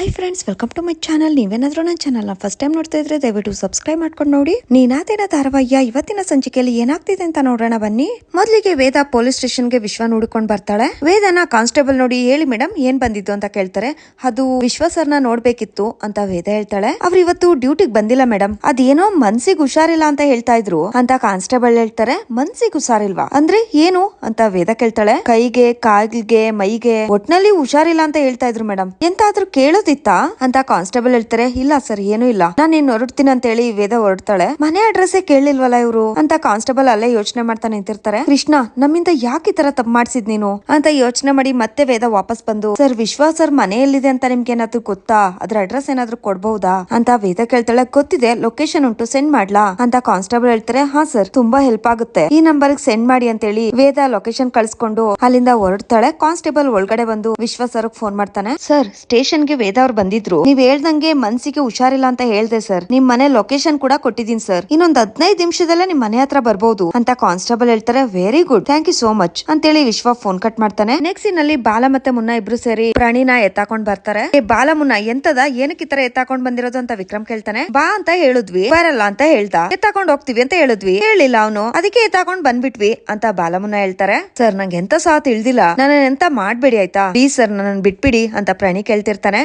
Hi friends welcome to my channel ನೀವೇನಾದ್ರೂ ನನ್ನ ಚಾನಲ್ನ ಫಸ್ಟ್ ಟೈಮ್ ನೋಡ್ತಾ ಇದ್ರೆ ದಯವಿಟ್ಟು ಸಬ್ಸ್ಕ್ರೈಬ್ ಮಾಡ್ಕೊಂಡು ನೋಡಿ. ನೀನಾದೇನ ಧಾರಾವಾಹ್ಯ ಇವತ್ತಿನ ಸಂಚಿಕೆಯಲ್ಲಿ ಏನಾಗ್ತಿದೆ ಅಂತ ನೋಡೋಣ ಬನ್ನಿ. ಮೊದಲಿಗೆ ವೇದ ಪೊಲೀಸ್ ಸ್ಟೇಷನ್ಗೆ ವಿಶ್ವ ನೋಡ್ಕೊಂಡು ಬರ್ತಾಳೆ. ವೇದನ ಕಾನ್ಸ್ಟೇಬಲ್ ನೋಡಿ ಹೇಳಿ ಮೇಡಮ್ ಏನ್ ಬಂದಿದ್ದು? ಅಂತ ಕೇಳ್ತಾರೆ. ಅದು ವಿಶ್ವ ಸರ್ನ ನೋಡ್ಬೇಕಿತ್ತು ಅಂತ ವೇದ ಹೇಳ್ತಾಳೆ. ಅವ್ರು ಇವತ್ತು ಡ್ಯೂಟಿಗೆ ಬಂದಿಲ್ಲ ಮೇಡಮ್ ಅದೇನೋ ಮನ್ಸಿಗೆ ಹುಷಾರಿಲ್ಲ ಅಂತ ಹೇಳ್ತಾ ಇದ್ರು ಅಂತ ಕಾನ್ಸ್ಟೇಬಲ್ ಹೇಳ್ತಾರೆ. ಮನ್ಸಿಗೆ ಹುಷಾರಿಲ್ವಾ? ಅಂದ್ರೆ, ಏನು? ಅಂತ ವೇದ ಕೇಳ್ತಾಳೆ. ಕೈಗೆ, ಕಾಲ್ಗೆ, ಮೈಗೆ ಒಟ್ನಲ್ಲಿ ಹುಷಾರಿಲ್ಲ ಅಂತ ಹೇಳ್ತಾ ಇದ್ರು ಮೇಡಮ್ ಎಂತಾದ್ರೂ ಕೇಳೋದಿತ್ತಾ ಅಂತ ಕಾನ್ಸ್ಟೇಬಲ್ ಹೇಳ್ತಾರೆ, ಇಲ್ಲ ಸರ್, ಏನು ಇಲ್ಲ. ನಾನು ಇನ್ನು ಹೊರಡ್ತೀನಿ ಅಂತ ಹೇಳಿ ವೇದ ಹೊರಡ್ತಾಳೆ. ಮನೆ ಅಡ್ರೆಸ್ ಕೇಳಿಲ್ವಲ್ಲ ಇವರು? ಅಂತ ಕಾನ್ಸ್ಟೇಬಲ್ ಅಲ್ಲೇ ಯೋಚನೆ ಮಾಡ್ತಾ ನಿಂತಿರ್ತಾರೆ. ಕೃಷ್ಣ, ನಮ್ಮಿಂದ ಯಾಕೆ ಈ ತರ ತಪ್ಪು ಮಾಡ್ಸಿದ್ ನೀನು? ಅಂತ ಯೋಚನೆ ಮಾಡಿ ಮತ್ತೆ ವೇದ ವಾಪಸ್ ಬಂದು, ಸರ್ ವಿಶ್ವ ಸರ್ ಮನೆಯಲ್ಲಿದೆ ಅಂತ ನಿಮ್ಗೆ ಏನಾದ್ರು ಗೊತ್ತಾ? ಅದ್ರ ಅಡ್ರೆಸ್ ಏನಾದ್ರು ಕೊಡ್ಬಹುದಾ? ಅಂತ ವೇದ ಕೇಳ್ತಾಳೆ, ಗೊತ್ತಿದೆ ಲೊಕೇಶನ್ ಉಂಟು ಸೆಂಡ್ ಮಾಡ್ಲಾ? ಅಂತ ಕಾನ್ಸ್ಟೇಬಲ್ ಹೇಳ್ತಾರೆ, ಹಾ ಸರ್, ತುಂಬಾ ಹೆಲ್ಪ್ ಆಗುತ್ತೆ. ಈ ನಂಬರ್ ಸೆಂಡ್ ಮಾಡಿ ಅಂತ ಹೇಳಿ ವೇದ ಲೊಕೇಶನ್ ಕಳ್ಸ್ಕೊಂಡು ಅಲ್ಲಿಂದ ಹೊರಡ್ತಾಳೆ. ಕಾನ್ಸ್ಟೇಬಲ್ ಒಳಗಡೆ ಬಂದು ವಿಶ್ವ ಸರ್ ಫೋನ್ ಮಾಡ್ತಾನೆ. ಸರ್ ಸ್ಟೇಷನ್ಗೆ ವೇದ ಅವ್ರು ಬಂದಿದ್ರು. ನೀವ್ ಹೇಳ್ದಂಗೆ ಮನ್ಸಿಗೆ ಹುಷಾರಿಲ್ಲ ಅಂತ ಹೇಳ್ದೆ ಸರ್. ನಿಮ್ ಮನೆ ಲೊಕೇಶನ್ ಕೂಡ ಕೊಟ್ಟಿದ್ದೀನಿ ಸರ್. ಇನ್ನೊಂದ್ ಹದಿನೈದು ನಿಮಿಷದಲ್ಲೇ ನಿಮ್ ಮನೆ ಹತ್ರ ಬರ್ಬೋದು. ಅಂತ ಕಾನ್ಸ್ಟೇಬಲ್ ಹೇಳ್ತಾರೆ very good thank you so much ಅಂತೇಳಿ ವಿಶ್ವ ಫೋನ್ ಕಟ್ ಮಾಡ್ತಾನೆ. ನೆಕ್ಸ್ಟ್ ಇನ್ನಲ್ಲಿ ಬಾಲ ಮತ್ತೆ ಮುನ್ನ ಇಬ್ರು ಸೇರಿ ಪ್ರಾಣಿನ ಎತ್ತಾಕೊಂಡ್ ಬರ್ತಾರೆ. ಬಾಲ ಮುನ್ನ, ಎಂತದ? ಏನಕ್ಕೆ ತರ ಎತ್ತಾಕೊಂಡ್ ಬಂದಿರೋದು? ಅಂತ ವಿಕ್ರಮ್ ಕೇಳ್ತಾನೆ. ಬಾ ಅಂತ ಹೇಳುದ್ವಿ. ಬರಲ್ಲ ಅಂತ ಹೇಳ್ದ. ಎತ್ತಾಕೊಂಡ್ ಹೋಗ್ತೀವಿ ಅಂತ ಹೇಳುದ್ವಿ. ಹೇಳಿಲ್ಲ ಅವನು. ಅದಕ್ಕೆ ಎತ್ತಾಕೊಂಡ್ ಬಂದ್ಬಿಟ್ವಿ. ಅಂತ ಬಾಲಮುನ್ನ ಹೇಳ್ತಾರೆ. ಸರ್, ನಂಗೆ ಎಂತ ಸಹ ತಿಳಿದಿಲ್ಲ ನನ್ನ ಎಂತ ಮಾಡ್ಬೇಡಿ ಆಯ್ತಾ? ಪ್ಲೀಸ್ ಸರ್ ನನ್ನ ಬಿಟ್ಬಿಡಿ. ಅಂತ ಪ್ರಾಣಿ ಕೇಳ್ತಿರ್ತಾನೆ.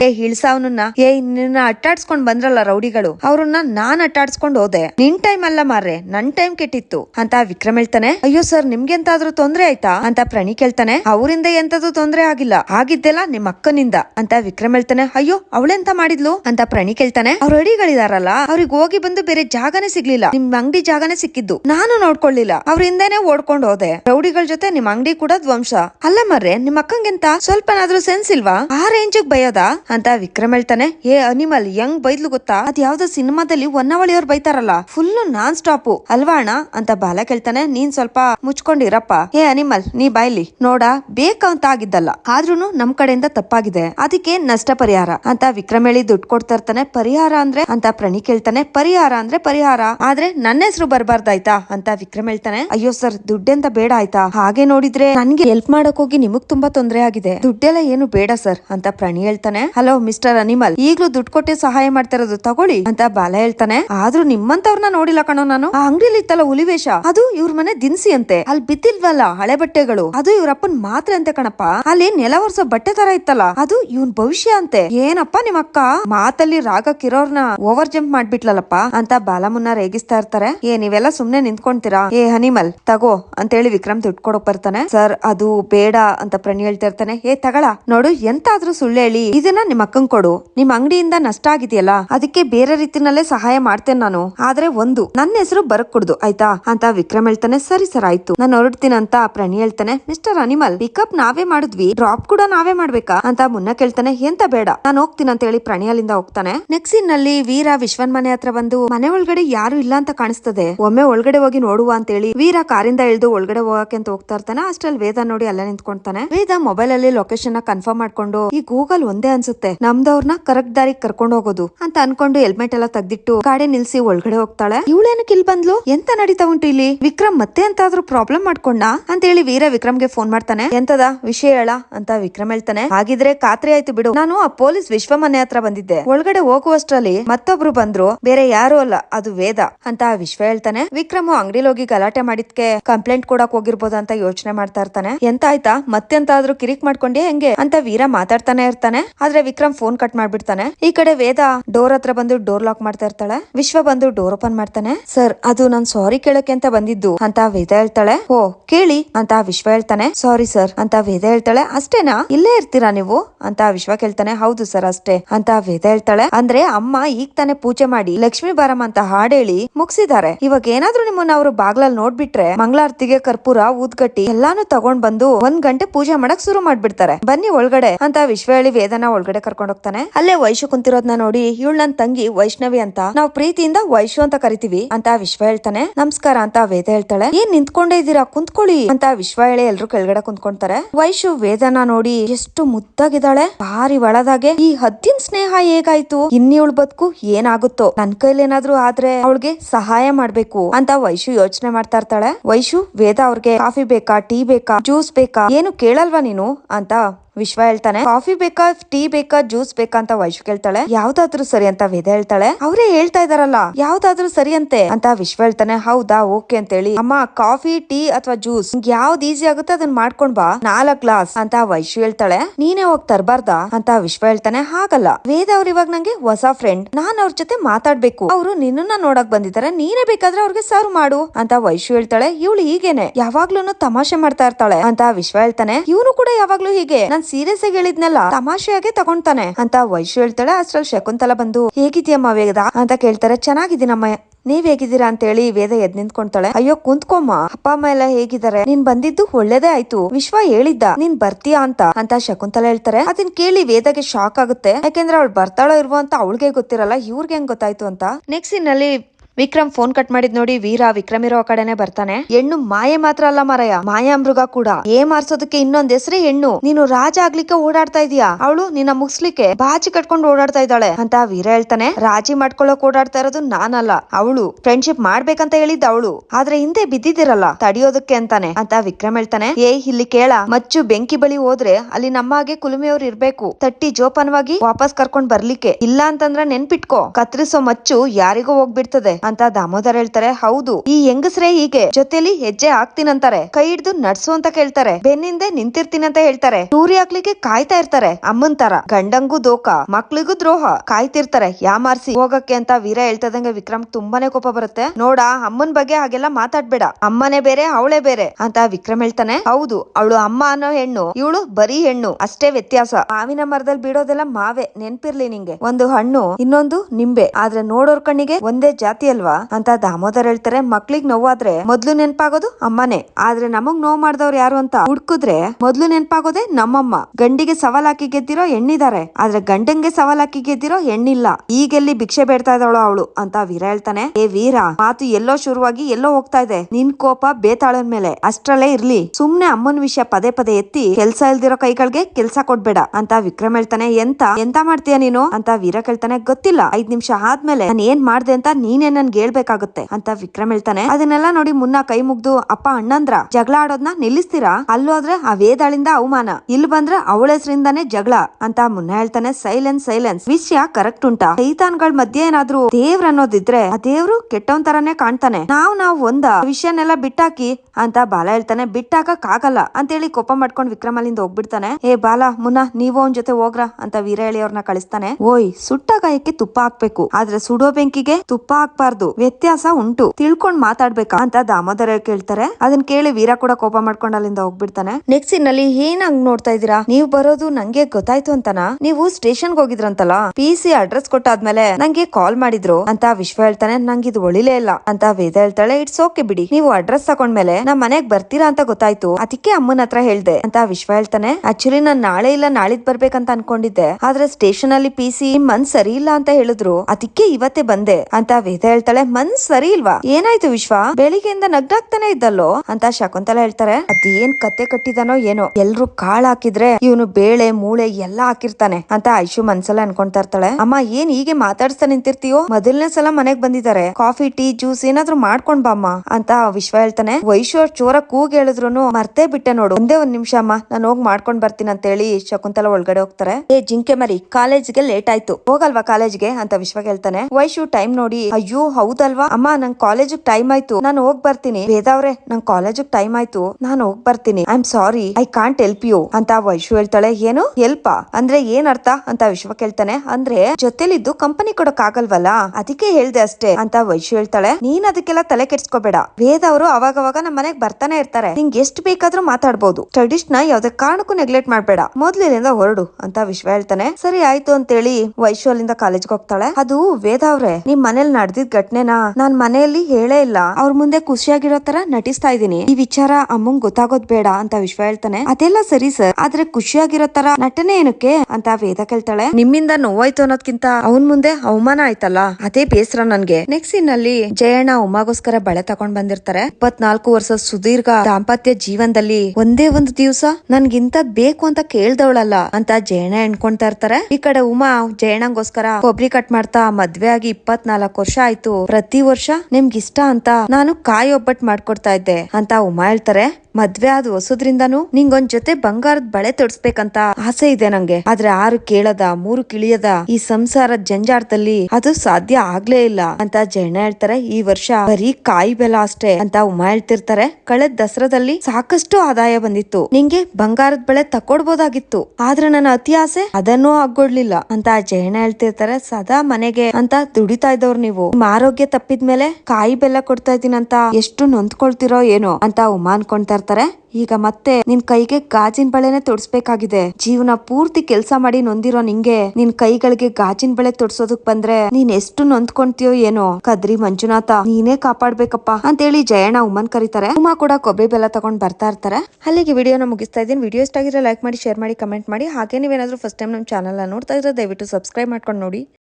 ಅವನನ್ನ ಏ ನಿನ್ನ ಅಟ್ಟಾಡ್ಸ್ಕೊಂಡ್ ಬಂದ್ರಲ್ಲ ರೌಡಿಗಳು, ಅವ್ರನ್ನ ನಾನ್ ಅಟ್ಟಾಡ್ಸ್ಕೊಂಡ್ ಹೋದೆ. ನಿನ್ ಟೈಮ್ ಅಲ್ಲ ಮಾರ್ರೆ, ನನ್ ಟೈಮ್ ಕೆಟ್ಟಿತ್ತು. ಅಂತ ವಿಕ್ರಮ್ ಹೇಳ್ತಾನೆ. ಅಯ್ಯೋ ಸರ್ ನಿಮ್ಗೆ ಎಂತಾದ್ರೂ ತೊಂದ್ರೆ ಆಯ್ತಾ? ಅಂತ ಪ್ರಣಿ ಕೇಳ್ತಾನೆ ಅವರಿಂದ ಎಂತದ್ದು ತೊಂದ್ರೆ ಆಗಿಲ್ಲ, ಆಗಿದ್ದೆಲ್ಲ ನಿಮ್ ಅಕ್ಕನಿಂದ. ಅಂತ ವಿಕ್ರಮ್ ಹೇಳ್ತಾನೆ. ಅಯ್ಯೋ, ಅವಳೆಂತ ಮಾಡಿದ್ಲು? ಅಂತ ಪ್ರಣಿ ಕೇಳ್ತಾನೆ ಅವ್ರ ಅಡಿಗಳಿದಾರಲ್ಲ ಅವ್ರಿಗೆ ಹೋಗಿ ಬಂದು ಬೇರೆ ಜಾಗನೇ ಸಿಗ್ಲಿಲ್ಲ. ನಿಮ್ ಅಂಗಡಿ ಜಾಗನೇ ಸಿಕ್ಕಿದ್ದು. ನಾನು ನೋಡ್ಕೊಳ್ಳಿಲ್ಲ ಅವ್ರಿಂದಾನೇ ಓಡ್ಕೊಂಡ್ ಹೋದೆ. ರೌಡಿಗಳ ಜೊತೆ ನಿಮ್ ಅಂಗಡಿ ಕೂಡ ಧ್ವಂಸ. ಅಲ್ಲ ಮರ್ರೆ, ನಿಮ್ ಅಕ್ಕಂಗೆಂತ ಸ್ವಲ್ಪನಾದ್ರೂ ಸೆನ್ಸ್ ಇಲ್ವಾ? ಆ ರೇಂಜ್ ಬಯೋದಾ? ಅಂತ ವಿಕ್ರಮ್ ಹೇಳ್ತಾನೆ. ಏ, ಅನಿಮಲ್, ಹೆಂಗ್ ಬೈದ್ಲು ಗೊತ್ತಾ? ಅದ್ ಯಾವ್ದೋ ಸಿನಿಮಾದಲ್ಲಿ ಹೊನ್ನವಳಿಯವ್ರು ಬೈತಾರಲ್ಲ. ಫುಲ್ ನಾನ್ ಸ್ಟಾಪ್ ಅಲ್ವಾ ಅಣ್ಣ? ಅಂತ ಬಾಲ ಕೇಳ್ತಾನೆ. ನೀನ್ ಸ್ವಲ್ಪ ಮುಚ್ಕೊಂಡಿರಪ್ಪ. ಏ, ಅನಿಮಲ್, ನೀ ಬಾಯ್ಲಿ. ನೋಡ ಬೇಕಂತ ಆಗಿದ್ದಲ್ಲ ಆದ್ರೂನು ನಮ್ ಕಡೆಯಿಂದ ತಪ್ಪಾಗಿದೆ. ಅದಕ್ಕೆ ನಷ್ಟ ಪರಿಹಾರ ಅಂತ ವಿಕ್ರಮ್ ಹೇಳಿ ದುಡ್ಡು ಕೊಡ್ತಾ ಇರ್ತಾನೆ. ಪರಿಹಾರ ಅಂದ್ರೆ? ಅಂತ ಪ್ರಣಿ ಕೇಳ್ತಾನೆ. ಪರಿಹಾರ ಅಂದ್ರೆ ಪರಿಹಾರ. ಆದ್ರೆ ನನ್ನ ಹೆಸರು ಬರಬಾರ್ದಾಯ್ತಾ? ಅಂತ ವಿಕ್ರಮ್ ಹೇಳ್ತಾನೆ. ಅಯ್ಯೋ ಸರ್, ದುಡ್ಡೆಂತ ಬೇಡ ಆಯ್ತಾ? ಹಾಗೆ ನೋಡಿದ್ರೆ ನನ್ಗೆ ಹೆಲ್ಪ್ ಮಾಡಕ್ ಹೋಗಿ ನಿಮಗ್ ತುಂಬಾ ತೊಂದರೆ ಆಗಿದೆ. ದುಡ್ಡೆಲ್ಲ ಏನು ಬೇಡ ಸರ್, ಅಂತ ಪ್ರಣಿ ಹೇಳ್ತಾನೆ. ಹಲೋ ಮಿಸ್ಟರ್ ಅನಿಮಲ್, ಈಗ್ಲೂ ದುಡ್ಡು ಕೊಟ್ಟೆ ಸಹಾಯ ಮಾಡ್ತಾ ಇರೋದು ತಗೊಳ್ಳಿ ಅಂತ ಬಾಲ ಹೇಳ್ತಾನೆ. ಆದ್ರೂ ನಿಮ್ಮಂತವ್ರನ್ನ ನೋಡಿಲ್ಲ ಕಣೋ ನಾನು. ಆ ಅಂಗಡಿಲಿ ಇತ್ತಲ್ಲ ಹುಲಿವೇಶ ಅದು ಇವ್ರ ಮನೆ ದಿನಸಿ ಅಂತೆ ಅಲ್ಲಿ ಬಿದ್ದಿಲ್ವಲ್ಲ ಹಳೆ ಬಟ್ಟೆಗಳು? ಅದು ಇವ್ರಪ್ಪನ್ ಮಾತ್ರ ಅಂತೆ ಕಣಪ್ಪ. ಅಲ್ಲಿ ನೆಲ ಒರ್ಸೋ ಬಟ್ಟೆ ತರ ಇತ್ತಲ್ಲ, ಅದು ಇವನ್ ಭವಿಷ್ಯ ಅಂತೆ. ಏನಪ್ಪ ನಿಮ್ಮ ಅಕ್ಕ? ಮಾತಲ್ಲಿ ರಾಗಕ್ಕಿರೋರ್ನ ಓವರ್ ಜಂಪ್ ಮಾಡ್ಬಿಟ್ಲಲ್ಲಪ್ಪ ಅಂತ ಬಾಲಮುನ್ನ ರೇಗಿಸ್ತಾ ಇರ್ತಾರೆ. ಏ, ನೀವೆಲ್ಲ ಸುಮ್ನೆ ನಿಂತ್ಕೊಂತೀರಾ? ಏ ಹನಿಮಲ್ ತಗೋ ಅಂತ ಹೇಳಿ ವಿಕ್ರಮ್ ದುಡ್ಡು ಕೊಡೋಕ್ ಬರ್ತಾನೆ. ಸರ್, ಅದು ಬೇಡ ಅಂತ ಪ್ರಣಿ ಹೇಳ್ತಾ ಇರ್ತಾನೆ. ಏ ತಗಳ ನೋಡು, ಎಂತಾದ್ರೂ ಸುಳ್ಳು ಹೇಳಿ ಇದನ್ನ ನಿಮ್ ಅಕ್ಕಂಗ್ ಕೊಡು. ನಿಮ್ ಅಂಗಡಿಯಿಂದ ನಷ್ಟ ಆಗಿದೆಯಲ್ಲ, ಅದಕ್ಕೆ ಬೇರೆ ರೀತಿನಲ್ಲೇ ಸಹಾಯ ಮಾಡ್ತೇನೆ ನಾನು. ಆದ್ರೆ ಒಂದು ನನ್ನ ಹೆಸರು ಬರಕ್ ಕೊಡುದು, ಆಯ್ತಾ? ಅಂತ ವಿಕ್ರಮ್ ಹೇಳ್ತಾನೆ, ಸರಿ ಸರ್, ಆಯ್ತು. ನಾನು ಹೊರಡ್ತೀನಿ ಅಂತ ಪ್ರಣಿ ಹೇಳ್ತಾನೆ, ಮಿಸ್ಟರ್ ಅನಿಮಲ್ ಪಿಕಪ್ ನಾವೇ ಮಾಡಿದ್ವಿ ಡ್ರಾಪ್ ಕೂಡ ನಾವೇ ಮಾಡ್ಬೇಕಾ? ಅಂತ ಮುನ್ನ ಕೇಳ್ತಾನೆ, ಎಂತ ಬೇಡ, ನಾನು ಹೋಗ್ತೀನಿ ಅಂತ ಹೇಳಿ ಪ್ರಣಿ ಅಲ್ಲಿಂದ ಹೋಗ್ತಾನೆ. ನೆಕ್ಸ್ಟ್ನಲ್ಲಿ ವೀರ ವಿಶ್ವನ್ ಮನೆ ಹತ್ರ ಬಂದು, ಮನೆ ಒಳಗಡೆ ಯಾರು ಇಲ್ಲ ಅಂತ ಕಾಣಿಸ್ತದೆ. ಒಮ್ಮೆ ಒಳಗಡೆ ಹೋಗಿ ನೋಡುವ ಅಂತ ಹೇಳಿ, ವೀರ ಕಾರಿಂದ ಇಳಿದು ಒಳಗಡೆ ಹೋಗಕ್ಕೆ ಅಂತ ಹೋಗ್ತಾ ಇರ್ತಾನೆ. ಅಷ್ಟ್ರಲ್ಲಿ ವೇದ ನೋಡಿ ಅಲ್ಲೇ ನಿಂತ್ಕೊಂತಾನೆ ವೇದ ಮೊಬೈಲ್ ಅಲ್ಲಿ ಲೊಕೇಶನ್ ಕನ್ಫರ್ಮ್ ಮಾಡ್ಕೊಂಡು, ಈ ಗೂಗಲ್ ಒಂದೇ ಅನ್ಸುತ್ತೆ. ನಮ್ದವ್ರನ್ನ ಕರೆಕ್ಟ್ ದಾರಿ ಕರ್ಕೊಂಡು ಹೋಗೋದು ಅಂತ ಅನ್ಕೊಂಡು ಹೆಲ್ಮೆಟ್ ಎಲ್ಲ ತೆಗ್ದಿಟ್ಟು ಗಾಡಿ ನಿಲ್ಸಿ ಒಳಗಡೆ ಹೋಗ್ತಾಳೆ. ಇವಳೇನಕ್ಕೆ ಇಲ್ಲಿ ಬಂದ್ಲು? ಎಂತ ನಡೀತಾ ಉಂಟು ಇಲ್ಲಿ? ವಿಕ್ರಮ್ ಮತ್ತೆ ಎಂತಾದ್ರೂ ಪ್ರಾಬ್ಲಮ್ ಮಾಡ್ಕೊಂಡ? ಅಂತ ಹೇಳಿ ವೀರ ವಿಕ್ರಮ್ಗೆ ಫೋನ್ ಮಾಡ್ತಾನೆ. ಎಂತದ? ವಿಷಯ ಹೇಳ ಅಂತ ವಿಕ್ರಮ್ ಹೇಳ್ತಾನೆ. ಹಾಗಿದ್ರೆ ಖಾತ್ರಿ ಆಯ್ತು ಬಿಡು. ನಾನು ಆ ಪೊಲೀಸ್ ವಿಶ್ವ ಮನೆ ಹತ್ರ ಬಂದಿದ್ದೆ. ಒಳಗಡೆ ಹೋಗುವಷ್ಟ್ರಲ್ಲಿ ಮತ್ತೊಬ್ರು ಬಂದ್ರು. ಬೇರೆ ಯಾರು ಅಲ್ಲ. ಅದು ವೇದ ಅಂತ ವಿಶ್ವ ಹೇಳ್ತಾನೆ. ವಿಕ್ರಮ್ ಅಂಗಡಿಲಿ ಹೋಗಿ ಗಲಾಟೆ ಮಾಡಿದ್ಕೆ ಕಂಪ್ಲೇಂಟ್ ಕೊಡಕ್ ಹೋಗಿರ್ಬೋದು ಅಂತ ಯೋಚನೆ ಮಾಡ್ತಾ ಇರ್ತಾನೆ. ಎಂತ ಆಯ್ತಾ ಮತ್ತೆಂತಾದ್ರೂ ಕಿರಿಕ್ ಮಾಡ್ಕೊಂಡೆ ಹೆಂಗೆ? ಅಂತ ವೀರ ಮಾತಾಡ್ತಾನೆ ಇರ್ತಾನೆ. ಆದ್ರೆ ವಿಕ್ರಮ್ ಫೋನ್ ಕಟ್ ಮಾಡ್ಬಿಡ್ತಾನೆ. ಈ ಕಡೆ ವೇದ ಡೋರ್ ಹತ್ರ ಬಂದು ಡೋರ್ ಲಾಕ್ ಮಾಡ್ತಾ ಇರ್ತಾಳೆ. ವಿಶ್ವ ಬಂದು ಡೋರ್ ಓಪನ್ ಮಾಡ್ತಾನೆ. ಸರ್, ಅದು ನಾನ್ ಸಾರಿ ಕೇಳಕ್ಕೆ ಅಂತ ಬಂದಿದ್ದು. ಅಂತ ವೇದ ಹೇಳ್ತಾಳೆ. ಓ ಕೇಳಿ, ಅಂತ ವಿಶ್ವ ಹೇಳ್ತಾನೆ. ಸಾರಿ ಸರ್, ಅಂತ ವೇದ ಹೇಳ್ತಾಳೆ. ಅಷ್ಟೇನಾ? ಇಲ್ಲೇ ಇರ್ತೀರಾ ನೀವು? ಅಂತ ವಿಶ್ವ ಕೇಳ್ತಾನೆ. ಹೌದು ಸರ್, ಅಷ್ಟೇ. ಅಂತ ವೇದ ಹೇಳ್ತಾಳೆ. ಅಂದ್ರೆ ಅಮ್ಮ ಈಗ ತಾನೆ ಪೂಜೆ ಮಾಡಿ ಲಕ್ಷ್ಮಿ ಬಾರಮ್ಮ ಅಂತ ಹಾಡೇಳಿ ಮುಗಿಸಿದ್ದಾರೆ. ಇವಾಗ ಏನಾದ್ರೂ ನಿಮ್ಮನ್ನ ಅವರು ಬಾಗ್ಲಲ್ಲಿ ನೋಡ್ಬಿಟ್ರೆ ಮಂಗಳಾರತಿಗೆ ಕರ್ಪೂರ, ಊದ್ಗಟ್ಟಿ ಎಲ್ಲಾನು ತಗೊಂಡ್ ಬಂದು ಒಂದ್ ಗಂಟೆ ಪೂಜೆ ಮಾಡಕ್ ಶುರು ಮಾಡ್ಬಿಡ್ತಾರೆ. ಬನ್ನಿ ಒಳಗಡೆ, ಅಂತ ವಿಶ್ವ ಹೇಳಿ ವೇದನ ಒಳಗಡೆ ಕರ್ಕೊಂಡ್ ಹೋಗ್ತಾನೆ ಅಲ್ಲೇ ವೈಶು ಕುಂತಿರೋದ್ನ ನೋಡಿ ಇವಳು ನನ್ ತಂಗಿ ವೈಷ್ಣವಿ ಅಂತ. ನಾವು ಪ್ರೀತಿಯಿಂದ ವೈಶು ಅಂತ ಕರಿತೀವಿ ಅಂತ ವಿಶ್ವ ಹೇಳ್ತಾನೆ. ನಮಸ್ಕಾರ ಅಂತ ವೇದ ಹೇಳ್ತಾಳೆ. ಏನ್ ನಿಂತ್ಕೊಂಡೇ ಇದ್ದೀರಾ? ಕುಂತ್ಕೊಳ್ಳಿ ಅಂತ ವಿಶ್ವ ಹೇಳಿ ಎಲ್ರು ಕೆಳಗಡೆ ಕುಂತ್ಕೊಂತಾರೆ. ವೈಶು ವೇದನ ನೋಡಿ ಎಷ್ಟು ಮುದ್ದಾಗಿದ್ದಾಳೆ. ಭಾರಿ ಒಳದಾಗೆ. ಈ ಹದ್ದಿನ ಸ್ನೇಹ ಹೇಗಾಯ್ತು? ಇನ್ನಿವಳ ಬದುಕು ಏನಾಗುತ್ತೋ? ನನ್ ಕೈಲೇನಾದ್ರೂ ಆದ್ರೆ ಅವಳಿಗೆ ಸಹಾಯ ಮಾಡ್ಬೇಕು ಅಂತ ವೈಶು ಯೋಚನೆ ಮಾಡ್ತಾ ಇರ್ತಾಳೆ. ವೈಶು ವೇದ ಅವ್ರಿಗೆ ಕಾಫಿ ಬೇಕಾ, ಟೀ ಬೇಕಾ, ಜ್ಯೂಸ್ ಬೇಕಾ, ಏನು ಕೇಳಲ್ವಾ ನೀನು? ಅಂತ ವಿಶ್ವ ಹೇಳ್ತಾನೆ, ಕಾಫಿ ಬೇಕಾ, ಟೀ ಬೇಕಾ, ಜ್ಯೂಸ್ ಬೇಕಾ? ಅಂತ ವೈಶು ಕೇಳ್ತಾಳೆ. ಯಾವ್ದಾದ್ರು ಸರಿ ಅಂತ ವೇದ ಹೇಳ್ತಾಳೆ. ಅವರೇ ಹೇಳ್ತಾ ಇದಾರಲ್ಲ ಯಾವ್ದಾದ್ರು ಸರಿ ಅಂತೆ? ಅಂತ ವಿಶ್ವ ಹೇಳ್ತಾನೆ. ಹೌದಾ, ಓಕೆ ಅಂತ ಹೇಳಿ ಅಮ್ಮ, ಕಾಫಿ, ಟೀ ಅಥವಾ ಜ್ಯೂಸ್? ಯಾವ್ದು ಈಸಿ ಆಗುತ್ತೆ ಅದನ್ನ ಮಾಡ್ಕೊಂಡ್ ಬಾ, ನಾಲ್ಕು ಗ್ಲಾಸ್, ಅಂತ ವೈಶು ಹೇಳ್ತಾಳೆ. ನೀನೇ ಹೋಗ್ ತರ್ಬಾರ್ದಾ? ಅಂತ ವಿಶ್ವ ಹೇಳ್ತಾನೆ. ಹಾಗಲ್ಲ, ವೇದ ಅವ್ರ ಇವಾಗ ನಂಗೆ ಹೊಸ ಫ್ರೆಂಡ್, ನಾನ್ ಅವ್ರ ಜೊತೆ ಮಾತಾಡ್ಬೇಕು. ಅವರು ನಿನ್ನನ್ನ ನೋಡಕ್ ಬಂದಿದ್ದಾರೆ ನೀನೇ ಬೇಕಾದ್ರೆ ಅವ್ರಿಗೆ ಸರ್ವ್ ಮಾಡು, ಅಂತ ವೈಶು ಹೇಳ್ತಾಳೆ. ಇವಳು ಹೀಗೇನೆ ಯಾವಾಗ್ಲೂ ತಮಾಷೆ ಮಾಡ್ತಾ ಇರ್ತಾಳೆ, ಅಂತ ವಿಶ್ವ ಹೇಳ್ತಾನೆ. ಇವನು ಕೂಡ ಯಾವಾಗ್ಲೂ ಹೀಗೆ, ನಾನ್ ಸೀರಿಯಸ್ ಆಗಿ ಹೇಳಿದ್ನಲ್ಲ, ತಮಾಷೆಯಾಗೆ ತಗೊಂತಾನೆ ಅಂತ ವೈಶು ಹೇಳ್ತಾಳೆ. ಅಷ್ಟ್ರಲ್ಲಿ ಶಕುಂತಲ ಬಂದು ಹೇಗಿದ್ಯಮ್ಮ ವೇದ ಅಂತ ಕೇಳ್ತಾರೆ. ಚೆನ್ನಾಗಿದ್ದೀನಮ್ಮ ನೀವ್ ಹೇಗಿದ್ದೀರಾ? ಅಂತ ಹೇಳಿ ವೇದ ಎದ್ ನಿಂತ್ಕೊಂತಾಳೆ. ಅಯ್ಯೋ, ಕುಂತ್ಕೊಮ್ಮ. ಅಪ್ಪ, ಅಮ್ಮ ಎಲ್ಲ ಹೇಗಿದ್ದಾರೆ? ನೀನ್ ಬಂದಿದ್ದು ಒಳ್ಳೇದೇ ಆಯ್ತು. ವಿಶ್ವ ಹೇಳಿದ್ದ, ನೀನ್ ಬರ್ತೀಯಾ ಅಂತ. ಅಂತ ಶಕುಂತಲ ಹೇಳ್ತಾರೆ. ಅದನ್ ಕೇಳಿ ವೇದಗೆ ಶಾಕ್ ಆಗುತ್ತೆ. ಯಾಕೆಂದ್ರೆ ಅವಳು ಬರ್ತಾಳೋ ಇಲ್ವೋ ಅಂತ ಅವಳಿಗೆ ಗೊತ್ತಿರಲ್ಲ, ಇವ್ರಿಗೆ ಹೆಂಗ್ ಗೊತ್ತಾಯ್ತು ಅಂತ. ನೆಕ್ಸ್ಟ್ ಇನ್ನಲ್ಲಿ ವಿಕ್ರಮ್ ಫೋನ್ ಕಟ್ ಮಾಡಿದ್ ನೋಡಿ ವೀರ ವಿಕ್ರಮ್ ಇರೋ ಕಡೆನೆ ಬರ್ತಾನೆ. ಹೆಣ್ಣು ಮಾಯೆ ಮಾತ್ರ ಅಲ್ಲ ಮರಯ ಮಾಯಾ ಮೃಗ ಕೂಡ. ಏ ಮಾರ್ಸೋದಕ್ಕೆ ಇನ್ನೊಂದ್ ಹೆಸರೇ ಹೆಣ್ಣು. ನೀನು ರಾಜ ಆಗ್ಲಿಕ್ಕೆ ಓಡಾಡ್ತಾ ಇದೀಯಾ? ಅವಳು ನಿನ್ನ ಮುಗಿಸ್ಲಿಕ್ಕೆ ಬಾಜಿ ಕಟ್ಕೊಂಡು ಓಡಾಡ್ತಾ ಇದ್ದಾಳೆ ಅಂತ ವೀರ ಹೇಳ್ತಾನೆ. ರಾಜಿ ಮಾಡ್ಕೊಳ್ಳೋಕ್ ಓಡಾಡ್ತಾ ಇರೋದು ನಾನಲ್ಲ, ಅವಳು. ಫ್ರೆಂಡ್ಶಿಪ್ ಮಾಡ್ಬೇಕಂತ ಹೇಳಿದ್ದ ಅವಳು. ಆದ್ರೆ ಹಿಂದೆ ಬಿದ್ದಿದಿರಲ್ಲ ತಡಿಯೋದಕ್ಕೆ ಅಂತಾನೆ ಅಂತ ವಿಕ್ರಮ್ ಹೇಳ್ತಾನೆ. ಏ, ಇಲ್ಲಿ ಕೇಳ. ಮಚ್ಚು ಬೆಂಕಿ ಬಳಿ ಹೋದ್ರೆ ಅಲ್ಲಿ ನಮ್ಮ ಹಾಗೆ ಕುಲುಮೆಯವ್ರು ಇರ್ಬೇಕು. ತಟ್ಟಿ ಜೋಪಾನವಾಗಿ ವಾಪಸ್ ಕರ್ಕೊಂಡ್ ಬರ್ಲಿಕ್ಕೆ. ಇಲ್ಲ ಅಂತಂದ್ರೆ ನೆನ್ಪಿಟ್ಕೋ. ಕತ್ತರಿಸೋ ಮಚ್ಚು ಯಾರಿಗೋ ಹೋಗ್ಬಿಡ್ತದೆ. ಅಂತ ದಾಮೋದರ್ ಹೇಳ್ತಾರೆ. ಹೌದು, ಈ ಹೆಂಗಸ್ರೆ ಹೀಗೆ ಜೊತೆಲಿ ಹೆಜ್ಜೆ ಹಾಕ್ತೀನಂತಾರೆ. ಕೈ ಹಿಡ್ದು ನಡ್ಸು ಅಂತ ಕೇಳ್ತಾರೆ. ಬೆನ್ನಿಂದೆ ನಿಂತಿರ್ತೀನಿ ಅಂತ ಹೇಳ್ತಾರೆ. ಟೂರಿ ಹಾಕ್ಲಿಕ್ಕೆ ಕಾಯ್ತಾ ಇರ್ತಾರೆ. ಅಮ್ಮನ್ ತರ. ಗಂಡಂಗೂ ದೋಖ, ಮಕ್ಳಿಗೂ ದ್ರೋಹ, ಕಾಯ್ತಿರ್ತಾರೆ. ಯಾಮಾರ್ಸಿ ಹೋಗಕ್ಕೆ ಅಂತ ವೀರ ಹೇಳ್ತದಂಗೆ ವಿಕ್ರಮ್ ತುಂಬಾನೇ ಕೋಪ ಬರುತ್ತೆ. ನೋಡ, ಅಮ್ಮನ್ ಬಗ್ಗೆ ಹಾಗೆಲ್ಲ ಮಾತಾಡ್ಬೇಡ. ಅಮ್ಮನೇ ಬೇರೆ, ಅವಳೆ ಬೇರೆ ಅಂತ ವಿಕ್ರಮ್ ಹೇಳ್ತಾನೆ. ಹೌದು, ಅವಳು ಅಮ್ಮ ಅನ್ನೋ ಹೆಣ್ಣು, ಇವಳು ಬರೀ ಹೆಣ್ಣು, ಅಷ್ಟೇ ವ್ಯತ್ಯಾಸ. ಮಾವಿನ ಮರದಲ್ಲಿ ಬಿಡೋದೆಲ್ಲ ಮಾವೆ, ನೆನ್ಪಿರ್ಲಿ ನಿಂಗೆ. ಒಂದು ಹಣ್ಣು, ಇನ್ನೊಂದು ನಿಂಬೆ. ಆದ್ರೆ ನೋಡೋರ್ ಕಣ್ಣಿಗೆ ಒಂದೇ ಜಾತಿ ಅಲ್ವಾ ಅಂತ ದಾಮೋದರ್ ಹೇಳ್ತಾರೆ, ಮಕ್ಳಿಗೆ ನೋವಾದ್ರೆ ಮೊದ್ಲು ನೆನ್ಪಾಗೋದು ಅಮ್ಮನೇ. ಆದ್ರೆ ನಮಗ್ ನೋವು ಮಾಡ್ದವ್ರು ಯಾರು ಅಂತ ಹುಡ್ಕುದ್ರೆ ಮೊದ್ಲು ನೆನ್ಪಾಗೋದೆ ನಮ್ಮಮ್ಮ. ಗಂಡಿಗೆ ಸವಾಲ್ ಹಾಕಿ ಗೆದ್ದಿರೋ ಹೆಣ್ಣಿದಾರೆ. ಆದ್ರೆ ಗಂಡಂಗೆ ಸವಾಲಾಕಿ ಗೆದ್ದಿರೋ ಹೆಣ್ಣಿಲ್ಲ. ಈಗೆಲ್ಲಿ ಭಿಕ್ಷೆ ಬೇಡ್ತಾ ಇದ್ದಾಳೋ ಅವಳು? ಅಂತ ವೀರ ಹೇಳ್ತಾನೆ. ಏ ವೀರ, ಮಾತು ಎಲ್ಲೋ ಶುರುವಾಗಿ ಎಲ್ಲೋ ಹೋಗ್ತಾ ಇದೆ. ನಿನ್ ಕೋಪ ಬೇತಾಳನ್ ಮೇಲೆ. ಅಷ್ಟ್ರಲ್ಲೇ ಇರ್ಲಿ. ಸುಮ್ನೆ ಅಮ್ಮನ್ ವಿಷಯ ಪದೇ ಪದೇ ಎತ್ತಿ ಕೆಲ್ಸ ಇಲ್ದಿರೋ ಕೈಗಳಿಗೆ ಕೆಲ್ಸ ಕೊಡ್ಬೇಡ. ಅಂತ ವಿಕ್ರಮ್ ಹೇಳ್ತಾನೆ. ಎಂತ? ಎಂತ ಮಾಡ್ತೀಯ ನೀನು? ಅಂತ ವೀರ ಕೇಳ್ತಾನೆ. ಗೊತ್ತಿಲ್ಲ. ಐದ್ ನಿಮಿಷ ಆದ್ಮೇಲೆ ನಾನು ಏನ್ ಮಾಡ್ದೆ ಅಂತ ನೀನೇ ನನ್ಗೆ ಹೇಳ್ಬೇಕಾಗುತ್ತೆ ಅಂತ ವಿಕ್ರಮ್ ಹೇಳ್ತಾನೆ. ಅದನ್ನೆಲ್ಲ ನೋಡಿ ಮುನ್ನ ಕೈ ಮುಗ್ದು, ಅಪ್ಪ ಅಣ್ಣಂದ್ರ, ಜಗಳ ಆಡೋದ್ನ ನಿಲ್ಲಿಸ್ತೀರಾ? ಅಲ್ಲೋದ್ರೆ ಆ ವೇದಾಳಿಂದ ಅವಮಾನ. ಇಲ್ ಬಂದ್ರೆ ಅವಳ ಹೆಸರಿಂದಾನೇ ಜಗಳ, ಅಂತ ಮುನ್ನ ಹೇಳ್ತಾನೆ. Silence silence. ವಿಷಯ ಕರೆಕ್ಟ್ ಉಂಟಾ. ಸೈತಾನ್ಗಳ ಮಧ್ಯೆ ಏನಾದ್ರೂ ದೇವ್ರ ಅನ್ನೋದಿದ್ರೆ ಆ ದೇವ್ರು ಕೆಟ್ಟವನ್ ಕಾಣ್ತಾನೆ. ನಾವ್ ನಾವ್ ಒಂದ. ವಿಷಯನೆಲ್ಲ ಬಿಟ್ಟಾಕಿ, ಅಂತ ಬಾಲ ಹೇಳ್ತಾನೆ. ಬಿಟ್ಟಾಕಕ್ ಆಗಲ್ಲ ಅಂತೇಳಿ ಕೋಪ ಮಾಡ್ಕೊಂಡ್ ವಿಕ್ರಮ್ ಅಲ್ಲಿಂದ ಹೋಗ್ಬಿಡ್ತಾನೆ. ಏ ಬಾಲ, ಮುನ್ನ ನೀವು ಅವನ್ ಜೊತೆ ಹೋಗ್ರ, ಅಂತ ವೀರ ಹೇಳಿ ಅವ್ರನ್ನ ಕಳಿಸ್ತಾನೆ. ಓಯ್, ಸುಟ್ಟ ಗಾಯಕ್ಕೆ ತುಪ್ಪ ಹಾಕ್ಬೇಕು. ಆದ್ರೆ ಸುಡೋ ಬೆಂಕಿಗೆ ತುಪ್ಪ ಹಾಕ್ಬಾರ್ದು. ವ್ಯತ್ಯಾಸ ಉಂಟು. ತಿಳ್ಕೊಂಡ್ ಮಾತಾಡ್ಬೇಕಾ ಅಂತ ದಾಮೋದರ ಕೇಳ್ತಾರೆ. ಅದನ್ ಕೇಳಿ ವೀರ ಕೂಡ ಕೋಪ ಮಾಡ್ಕೊಂಡ್ ಅಲ್ಲಿಂದ ಹೋಗ್ಬಿಡ್ತಾನೆ. ನೆಕ್ಸ್ಟ್ ಇನ್ನಲ್ಲಿ ಏನ್ ಹಂಗ್ ನೋಡ್ತಾ ಇದೀರಾ ನೀವು ಬರೋದು ನಂಗೆ ಗೊತ್ತಾಯ್ತು ಅಂತನಾ? ನೀವು ಸ್ಟೇಷನ್ ಹೋಗಿದ್ರಂತಲ್ಲ? ಪಿ ಸಿ ಅಡ್ರೆಸ್ ಕೊಟ್ಟಾದ್ಮೇಲೆ ನಂಗೆ ಕಾಲ್ ಮಾಡಿದ್ರು. ಅಂತ ವಿಶ್ವ ಹೇಳ್ತಾನೆ. ನಂಗೆ ಇದು ಒಳಿಲೇ ಇಲ್ಲ. ಅಂತ ವೇದ ಹೇಳ್ತಾಳೆ. ಇಟ್ಸ್ ಓಕೆ ಬಿಡಿ. ನೀವು ಅಡ್ರೆಸ್ ತಗೊಂಡ್ಮೇಲೆ ನಮ್ ಮನೆಗ್ ಬರ್ತೀರಾ ಅಂತ ಗೊತ್ತಾಯ್ತು. ಅದಕ್ಕೆ ಅಮ್ಮನ ಹತ್ರ ಹೇಳ್ದೆ. ಅಂತ ವಿಶ್ವ ಹೇಳ್ತಾನೆ. ಆಕ್ಚುಲಿ ನಾನ್ ನಾಳೆ ಇಲ್ಲ, ನಾಳಿದ್ ಬರ್ಬೇಕಂತ ಅನ್ಕೊಂಡಿದ್ದೆ. ಆದ್ರೆ ಸ್ಟೇಷನ್ ಅಲ್ಲಿ ಪಿ ಸಿ ಮನ್ ಸರಿ ಇಲ್ಲ ಅಂತ ಹೇಳಿದ್ರು. ಅದಕ್ಕೆ ಇವತ್ತೇ ಬಂದೆ. ಅಂತ ವೇದ ಹೇಳ್ತಾಳೆ, ಮನ್ಸ್ ಸರಿ ಇಲ್ವಾ? ಏನಾಯ್ತು ವಿಶ್ವ? ಬೆಳಿಗ್ಗೆಯಿಂದ ನಗ್ನಾಗ್ತಾನೆ ಇದ್ದಲ್ಲೋ? ಅಂತ ಶಕುಂತಲ ಹೇಳ್ತಾರೆ, ಅದೇನ್ ಕತೆ ಕಟ್ಟಿದಾನೋ ಏನೋ? ಎಲ್ರು ಕಾಳ್ ಹಾಕಿದ್ರೆ ಇವನು ಬೇಳೆ, ಮೂಳೆ ಎಲ್ಲಾ ಹಾಕಿರ್ತಾನೆ ಅಂತ ಐಶು ಮನ್ಸಲ್ಲ ಅನ್ಕೊಂತ ಇರ್ತಾಳೆ. ಅಮ್ಮ, ಏನ್ ಹೀಗೆ ಮಾತಾಡ್ಸ್ತಾ ನಿಂತಿರ್ತೀಯೋ? ಮೊದಲನೇ ಸಲ ಮನೆಗ್ ಬಂದಿದ್ದಾರೆ. ಕಾಫಿ, ಟೀ, ಜ್ಯೂಸ್ ಏನಾದ್ರೂ ಮಾಡ್ಕೊಂಡ್ ಬಾಮ್ಮ ಅಂತ ವಿಶ್ವ ಹೇಳ್ತಾನೆ. ವೈಶು ಅವ್ರ ಚೋರ ಕೂಗ್ ಹೇಳಿದ್ರು ಮರ್ತೇ ಬಿಟ್ಟೆ ನೋಡು. ಒಂದೇ ಒಂದ್ ನಿಮಿಷ ಅಮ್ಮ, ನಾನು ಹೋಗ್ ಮಾಡ್ಕೊಂಡ್ ಬರ್ತೀನಿ ಅಂತ ಹೇಳಿ ಶಕುಂತಲ ಒಳಗಡೆ ಹೋಗ್ತಾರೆ. ಏ, ಜಿಂಕೆ ಮರಿ, ಕಾಲೇಜ್ಗೆ ಲೇಟ್ ಆಯ್ತು. ಹೋಗಲ್ವಾ ಕಾಲೇಜ್ಗೆ? ಅಂತ ವಿಶ್ವ ಹೇಳ್ತಾನೆ. ವೈಶು ಟೈಮ್ ನೋಡಿ, ಅಯ್ಯೋ ಹೌದಲ್ವಾ? ಅಮ್ಮ ನನ್ ಕಾಲೇಜಿಗೆ ಟೈಮ್ ಆಯ್ತು. ನಾನು ಹೋಗ್ ಬರ್ತೀನಿ. ವೇದಾವ್ರೆ ನಂಗ್ ಕಾಲೇಜಿಗೆ ಟೈಮ್ ಆಯ್ತು. ನಾನು ಹೋಗ್ ಬರ್ತೀನಿ. I am sorry I can't help you ಅಂತ ವೈಶು ಹೇಳ್ತಾಳೆ. ಏನು? ಹೆಲ್ಪ್ ಅಂದ್ರೆ ಏನ್ ಅರ್ಥ? ಅಂತ ವಿಶ್ವ ಕೇಳ್ತಾನೆ. ಅಂದ್ರೆ, ಜೊತೆಲಿದ್ದು ಕಂಪನಿ ಕೊಡಕ್ ಆಗಲ್ವಲ್ಲ? ಅದಕ್ಕೆ ಹೇಳ್ದೆ ಅಷ್ಟೇ, ಅಂತ ವೈಶು ಹೇಳ್ತಾಳೆ. ನೀನ್ ಅದಕ್ಕೆಲ್ಲ ತಲೆ ಕೆಡ್ಸ್ಕೋಬೇಡ. ವೇದ ಅವರು ಅವಾಗ ಅವಾಗ ನಮ್ಮ ಮನೆಗ್ ಬರ್ತಾನೆ ಇರ್ತಾರೆ. ನಿಂಗೆ ಎಷ್ಟ್ ಬೇಕಾದ್ರೂ ಮಾತಾಡ್ಬೋದು. ಸ್ಟಡೀಸ್ನ ಯಾವ್ದೇ ಕಾರಣಕ್ಕೂ ನೆಗ್ಲೆಕ್ಟ್ ಮಾಡ್ಬೇಡ. ಮೊದ್ಲಿನಿಂದ ಹೊರಡು, ಅಂತ ವಿಶ್ವ ಹೇಳ್ತಾನೆ. ಸರಿ, ಆಯ್ತು ಅಂತೇಳಿ ವೈಶು ಅಲ್ಲಿಂದ ಕಾಲೇಜ್ಗೆ ಹೋಗ್ತಾಳೆ. ಅದು ವೇದ ಅವ್ರೆ, ನಿಮ್ ಮನೇಲಿ ನಡೆದಿದ್ ಘಟನೆನ ನಾನ್ ಮನೆಯಲ್ಲಿ ಹೇಳೇ ಇಲ್ಲ. ಅವ್ರ ಮುಂದೆ ಖುಷಿಯಾಗಿರೋ ತರ ನಟಿಸ್ತಾ ಇದೀನಿ ಈ ವಿಚಾರ ಅಮ್ಮಂಗ್ ಗೊತ್ತಾಗೋದ್ ಬೇಡ ಅಂತ ವಿಶ್ವ ಹೇಳ್ತಾನೆ. ಅದೆಲ್ಲ ಸರಿ ಸರ್, ಆದ್ರೆ ಖುಷಿಯಾಗಿರೋ ತರ ನಟನೆ ಏನಕ್ಕೆ ಅಂತ ವೇದ ಕೇಳ್ತಾಳೆ. ನಿಮ್ಮಿಂದ ನೋವಾಯ್ತು ಅನ್ನೋದ್ಕಿಂತ ಅವನ್ ಮುಂದೆ ಅವಮಾನ ಆಯ್ತಲ್ಲ? ಅದೇ ಬೇಸರ ನನ್ಗೆ. ನೆಕ್ಸ್ಟ್ ಇನ್ನಲ್ಲಿ ಜಯಣ್ಣ ಉಮಾಗೋಸ್ಕರ ಬಳೆ ತಕೊಂಡ್ ಬಂದಿರ್ತಾರೆ. ಇಪ್ಪತ್ನಾಲ್ಕು ವರ್ಷ ಸುದೀರ್ಘ ದಾಂಪತ್ಯ ಜೀವನದಲ್ಲಿ ಒಂದೇ ಒಂದು ದಿವಸ ನನ್ಗಿಂತ ಬೇಕು ಅಂತ ಕೇಳ್ದವಳಲ್ಲ ಅಂತ ಜಯಣ್ಣ ಎಣ್ಕೊಂತಾ ಇರ್ತಾರೆ. ಈ ಕಡೆ ಉಮಾ ಜಯಣ್ಣಂಗೋಸ್ಕರ ಕೊಬ್ಬರಿ ಕಟ್ ಮಾಡ್ತಾ ಮದ್ವೆ ಆಗಿ ಇಪ್ಪತ್ನಾಲ್ಕು ವರ್ಷ ಆಯ್ತು. ಪ್ರತಿ ವರ್ಷ ನಿಮ್ಗಿಷ್ಟ ಅಂತ ನಾನು ಕಾಯಿ ಒಬ್ಬಟ್ ಮಾಡ್ಕೊಡ್ತಾ ಇದ್ದೆ ಅಂತ ಉಮಾ ಹೇಳ್ತಾರೆ. ಮದ್ವೆ ಆದ್ ಹೊಸದ್ರಿಂದಾನು ನಿಂಗೊಂದ್ ಜೊತೆ ಬಂಗಾರದ ಬಳೆ ತೊಡ್ಸ್ಬೇಕಂತ ಆಸೆ ಇದೆ ನಂಗೆ. ಆದ್ರೆ ಆರು ಕೇಳದ, ಮೂರು ಕಿಳಿಯದ ಈ ಸಂಸಾರದ ಜಂಜಾಟದಲ್ಲಿ ಅದು ಸಾಧ್ಯ ಆಗ್ಲೇ ಇಲ್ಲ ಅಂತ ಜಯಣ್ಣ ಹೇಳ್ತಾರೆ. ಈ ವರ್ಷ ಬರೀ ಕಾಯಿ ಬೆಲ ಅಷ್ಟೇ ಅಂತ ಉಮಾ ಹೇಳ್ತಿರ್ತಾರೆ. ಕಳೆದ ದಸರಾದಲ್ಲಿ ಸಾಕಷ್ಟು ಆದಾಯ ಬಂದಿತ್ತು. ನಿಂಗೆ ಬಂಗಾರದ ಬಳೆ ತಕೊಡ್ಬೋದಾಗಿತ್ತು. ಆದ್ರೆ ನನ್ನ ಅತಿ ಆಸೆ ಅದನ್ನೂ ಆಗೋಡ್ಲಿಲ್ಲ ಅಂತ ಜಯಣ್ಣ ಹೇಳ್ತಿರ್ತಾರೆ. ಸದಾ ಮನೆಗೆ ಅಂತ ದುಡಿತಾ ಇದ್ದವ್ರು ನೀವು. ಆರೋಗ್ಯ ತಪ್ಪಿದ್ಮೇಲೆ ಕಾಯಿ ಬೆಲ್ಲ ಕೊಡ್ತಾ ಇದೀನಂತ ಎಷ್ಟು ನೊಂದ್ಕೊಳ್ತಿರೋ ಏನೋ ಅಂತ ಉಮಾ ಅನ್ಕೊಂತಾ ಇರ್ತಾರೆ ಈಗ ಮತ್ತೆ ನಿನ್ ಕೈಗೆ ಗಾಜಿನ ಬಳೆನೆ ತೊಡ್ಸ್ಬೇಕಾಗಿದೆ. ಜೀವನ ಪೂರ್ತಿ ಕೆಲ್ಸ ಮಾಡಿ ನೊಂದಿರೋ ನಿಂಗೆ. ನಿನ್ ಕೈಗಳಿಗೆ ಗಾಜಿನ ಬಳೆ ತೊಡ್ಸೋದಕ್ ಬಂದ್ರೆ ನೀನ್ ಎಷ್ಟು ನೊಂದ್ಕೊಂತೀಯೋ ಏನೋ. ಕದ್ರಿ ಮಂಜುನಾಥ, ನೀನೇ ಕಾಪಾಡ್ಬೇಕಪ್ಪ ಅಂತೇಳಿ ಜಯಣ್ಣ ಉಮನ್ ಕರೀತಾರೆ. ಉಮಾ ಕೂಡ ಕೊಬ್ಬರಿ ಬೆಲ್ಲ ತಗೊಂಡ್ ಬರ್ತಾ ಇರ್ತಾರೆ. ಅಲ್ಲಿಗೆ ವಿಡಿಯೋನ ಮುಗಿಸ್ತಾ ಇದೀನಿ ವಿಡಿಯೋ ಇಷ್ಟ ಆಗಿದ್ರೆ ಲೈಕ್ ಮಾಡಿ ಶೇರ್ ಮಾಡಿ ಕಮೆಂಟ್ ಮಾಡಿ. ಹಾಗೆ ನೀವೇನಾದ್ರೂ ಫಸ್ಟ್ ಟೈಮ್ ನಮ್ಮ ಚಾನಲ್ ನೋಡ್ತಾ ಇದ್ರೆ ದಯವಿಟ್ಟು ಸಬ್ಸ್ಕ್ರೈಬ್ ಮಾಡ್ಕೊಂಡು ನೋಡಿ.